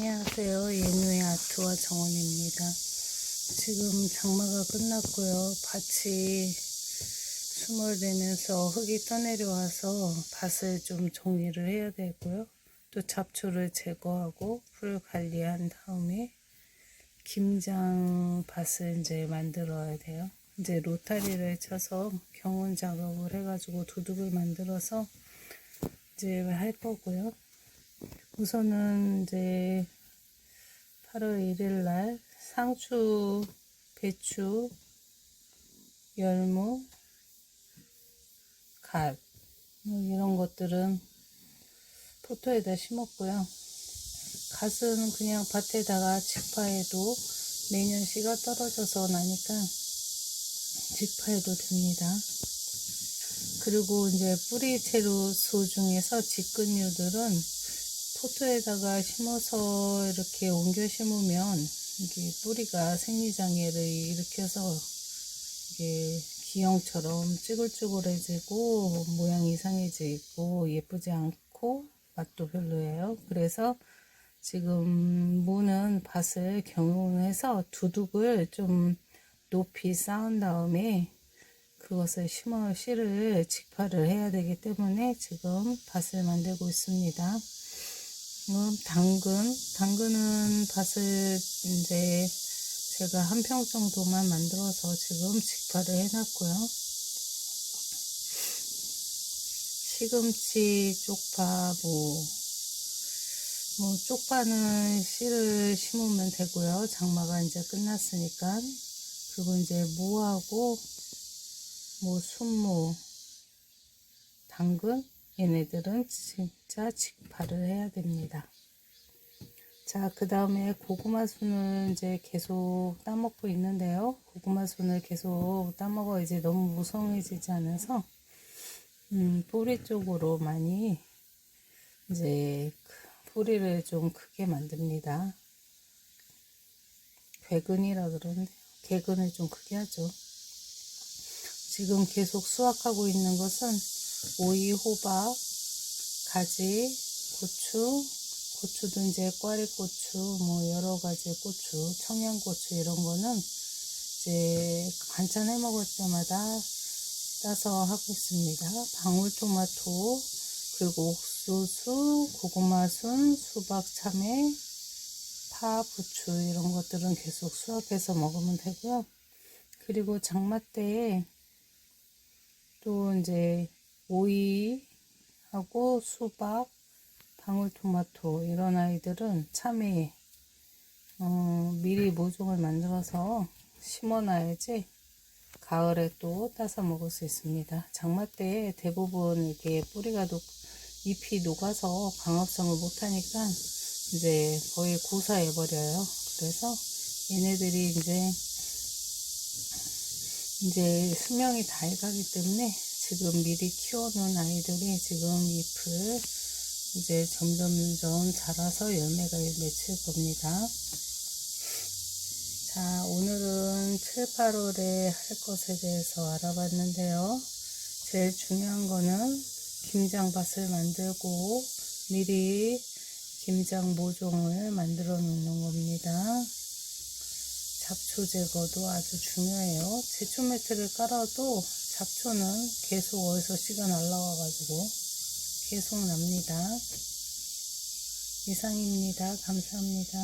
안녕하세요. 예누의 아트와 정원입니다. 지금 장마가 끝났고요. 밭이 수몰되면서 흙이 떠내려와서 밭을 좀 정리를 해야 되고요. 또 잡초를 제거하고 풀 관리한 다음에 김장 밭을 이제 만들어야 돼요. 이제 로타리를 쳐서 경운 작업을 해가지고 도둑을 만들어서 이제 할 거고요. 우선은 이제 8월 1일 날 상추, 배추, 열무, 갓, 뭐 이런 것들은 포토에다 심었고요. 갓은 그냥 밭에다가 직파해도 매년 씨가 떨어져서 나니까 직파해도 됩니다. 그리고 이제 뿌리채로 중에서 직근류들은 포토에다가 심어서 이렇게 옮겨 심으면 이게 뿌리가 생리장애를 일으켜서 이게 기형처럼 찌글찌글해지고 모양이 이상해지고 예쁘지 않고 맛도 별로예요. 그래서 지금 무는 밭을 경운해서 두둑을 좀 높이 쌓은 다음에 그것을 심어 씨를 직파를 해야 되기 때문에 지금 밭을 만들고 있습니다. 음, 당근, 당근은 밭을 이제 제가 한 평 정도만 만들어서 지금 직파를 해놨고요. 시금치, 쪽파, 뭐, 뭐, 쪽파는 씨를 심으면 되고요. 장마가 이제 끝났으니까. 그리고 이제 무하고, 뭐, 순무, 당근, 얘네들은 진짜 직파를 해야 됩니다. 자, 그 다음에 고구마 순을 이제 계속 따먹고 있는데요. 고구마 순을 계속 따먹어 이제 너무 무성해지지 않아서, 음, 뿌리 쪽으로 많이 이제 뿌리를 좀 크게 만듭니다. 괴근이라 그러는데, 개근을 좀 크게 하죠. 지금 계속 수확하고 있는 것은 오이, 호박, 가지, 고추, 이제 꽈리고추, 뭐 여러 가지 고추, 청양고추 이런 거는 이제 반찬 해 먹을 때마다 따서 하고 있습니다. 방울토마토, 그리고 옥수수, 고구마순, 수박, 참외, 파, 부추 이런 것들은 계속 수확해서 먹으면 되고요. 그리고 장마 때에 또 이제 오이하고 수박, 방울토마토 이런 아이들은 참외 어, 미리 모종을 만들어서 심어놔야지 가을에 또 따서 먹을 수 있습니다. 장마 때 대부분 이렇게 뿌리가 녹, 잎이 녹아서 광합성을 못하니까 이제 거의 고사해 버려요. 그래서 얘네들이 이제 이제 수명이 다 해가기 때문에 지금 미리 키워놓은 아이들이 지금 잎을 이제 점점점 자라서 열매가 맺힐 겁니다. 자, 오늘은 7, 8월에 할 것에 대해서 알아봤는데요. 제일 중요한 거는 김장밭을 만들고 미리 김장 모종을 만들어 놓는 겁니다. 잡초 제거도 아주 중요해요. 제초 매트를 깔아도 잡초는 계속 어디서 씨가 날라와가지고 계속 납니다. 이상입니다. 감사합니다.